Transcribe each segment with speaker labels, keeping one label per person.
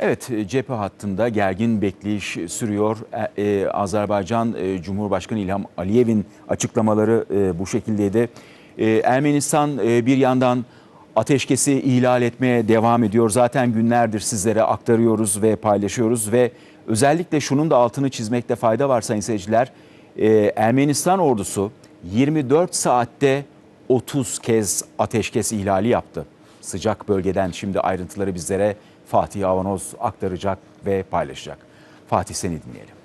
Speaker 1: Evet, e, cephe hattında gergin bekleyiş sürüyor. E, e, Azerbaycan e, Cumhurbaşkanı İlham Aliyev'in açıklamaları e, bu şekildeydi. E, Ermenistan e, bir yandan ateşkesi ihlal etmeye devam ediyor. Zaten günlerdir sizlere aktarıyoruz ve paylaşıyoruz ve özellikle şunun da altını çizmekte fayda var sayın seyirciler. E, Ermenistan ordusu 24 saatte 30 kez ateşkes ihlali yaptı. Sıcak bölgeden şimdi ayrıntıları bizlere Fatih Avanoz aktaracak ve paylaşacak. Fatih seni dinleyelim.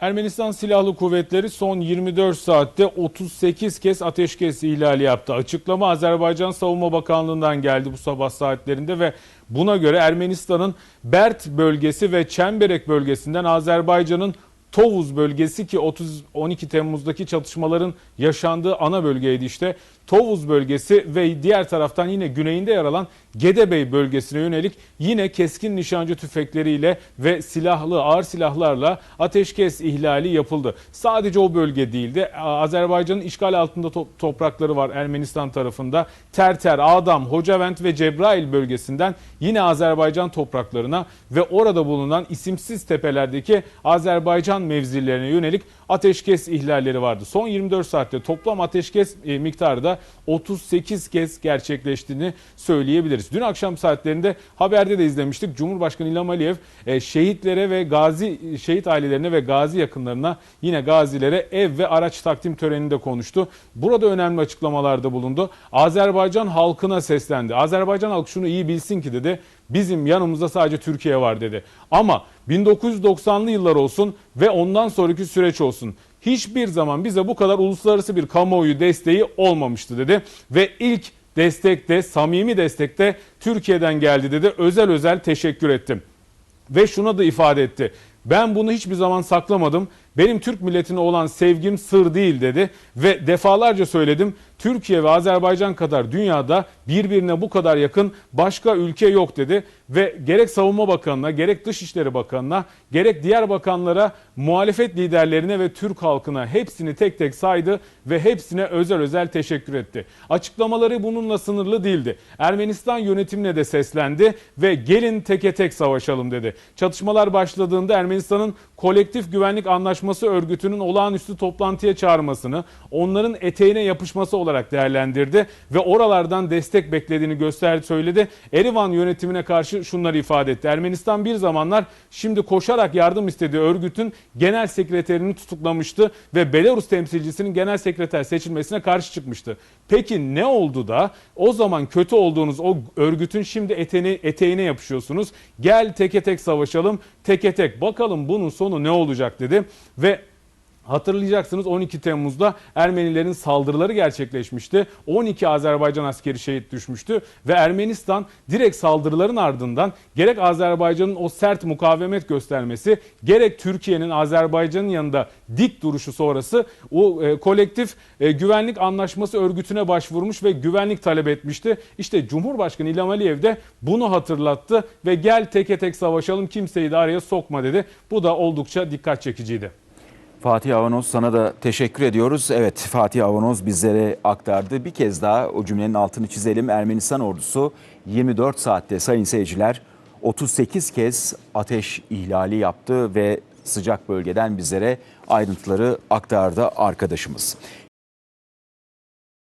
Speaker 2: Ermenistan Silahlı Kuvvetleri son 24 saatte 38 kez ateşkes ihlali yaptı. Açıklama Azerbaycan Savunma Bakanlığı'ndan geldi bu sabah saatlerinde ve buna göre Ermenistan'ın Bert bölgesi ve Çemberek bölgesinden Azerbaycan'ın Tovuz bölgesi ki 30 12 Temmuz'daki çatışmaların yaşandığı ana bölgeydi işte. Tovuz bölgesi ve diğer taraftan yine güneyinde yer alan Gedebey bölgesine yönelik yine keskin nişancı tüfekleriyle ve silahlı ağır silahlarla ateşkes ihlali yapıldı. Sadece o bölge değildi. Azerbaycan'ın işgal altında to- toprakları var Ermenistan tarafında. Terter, Adam, Hocavent ve Cebrail bölgesinden yine Azerbaycan topraklarına ve orada bulunan isimsiz tepelerdeki Azerbaycan mevzilerine yönelik ateşkes ihlalleri vardı. Son 24 saatte toplam ateşkes e, miktarı da 38 kez gerçekleştiğini söyleyebiliriz. Dün akşam saatlerinde haberde de izlemiştik. Cumhurbaşkanı İlham Aliyev e, şehitlere ve gazi şehit ailelerine ve gazi yakınlarına yine gazilere ev ve araç takdim töreninde konuştu. Burada önemli açıklamalarda bulundu. Azerbaycan halkına seslendi. Azerbaycan halkı şunu iyi bilsin ki dedi. Bizim yanımızda sadece Türkiye var dedi. Ama 1990'lı yıllar olsun ve ondan sonraki süreç olsun. Hiçbir zaman bize bu kadar uluslararası bir kamuoyu desteği olmamıştı dedi. Ve ilk destekte, samimi destekte Türkiye'den geldi dedi. Özel özel teşekkür ettim. Ve şuna da ifade etti. Ben bunu hiçbir zaman saklamadım. Benim Türk milletine olan sevgim sır değil dedi ve defalarca söyledim. Türkiye ve Azerbaycan kadar dünyada birbirine bu kadar yakın başka ülke yok dedi ve gerek Savunma Bakanı'na, gerek Dışişleri Bakanı'na, gerek diğer bakanlara, muhalefet liderlerine ve Türk halkına hepsini tek tek saydı ve hepsine özel özel teşekkür etti. Açıklamaları bununla sınırlı değildi. Ermenistan yönetimine de seslendi ve gelin teke tek savaşalım dedi. Çatışmalar başladığında Ermenistan'ın kolektif güvenlik anlaşması örgütünün olağanüstü toplantıya çağırmasını, onların eteğine yapışması olarak değerlendirdi ve oralardan destek beklediğini gösterdi söyledi. Erivan yönetimine karşı şunları ifade etti. Ermenistan bir zamanlar şimdi koşarak yardım istediği örgütün genel sekreterini tutuklamıştı ve Belarus temsilcisinin genel sekreter seçilmesine karşı çıkmıştı. Peki ne oldu da o zaman kötü olduğunuz o örgütün şimdi eteğine, eteğine yapışıyorsunuz? Gel teke tek savaşalım, teke tek bakalım bunun sonu ne olacak dedi ve Hatırlayacaksınız 12 Temmuz'da Ermenilerin saldırıları gerçekleşmişti. 12 Azerbaycan askeri şehit düşmüştü ve Ermenistan direkt saldırıların ardından gerek Azerbaycan'ın o sert mukavemet göstermesi gerek Türkiye'nin Azerbaycan'ın yanında dik duruşu sonrası o e, kolektif e, güvenlik anlaşması örgütüne başvurmuş ve güvenlik talep etmişti. İşte Cumhurbaşkanı İlham Aliyev de bunu hatırlattı ve gel teke tek savaşalım kimseyi de araya sokma dedi. Bu da oldukça dikkat çekiciydi.
Speaker 1: Fatih Avanoz sana da teşekkür ediyoruz. Evet Fatih Avanoz bizlere aktardı. Bir kez daha o cümlenin altını çizelim. Ermenistan ordusu 24 saatte sayın seyirciler 38 kez ateş ihlali yaptı ve sıcak bölgeden bizlere ayrıntıları aktardı arkadaşımız.